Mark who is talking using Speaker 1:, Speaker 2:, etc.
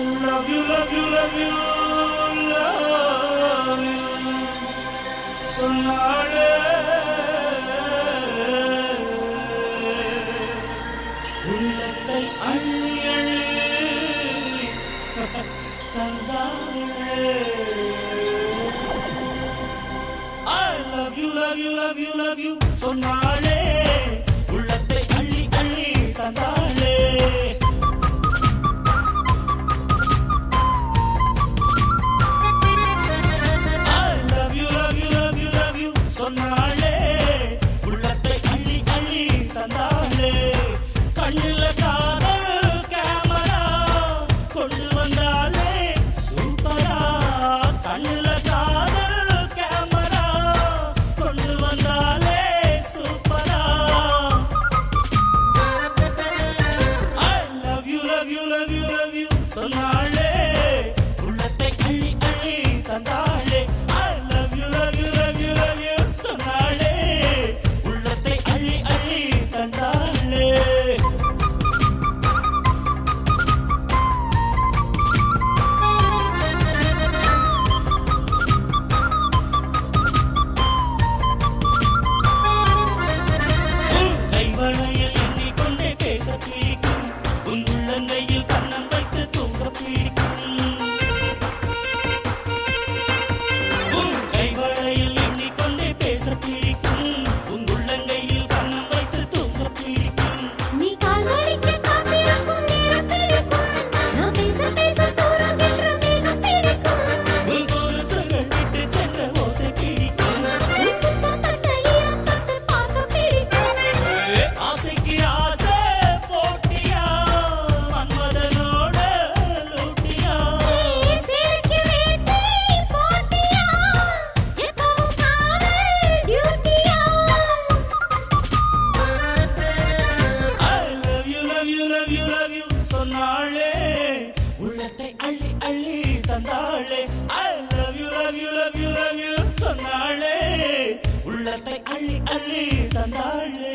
Speaker 1: love you, love you, love you, love you. சொன்னாளே உள்ளத்தை அள்ளி அள்ளி தந்தாளே I love you, love you, love you, love you. சொன்னாளே Daniel. தந்தாளே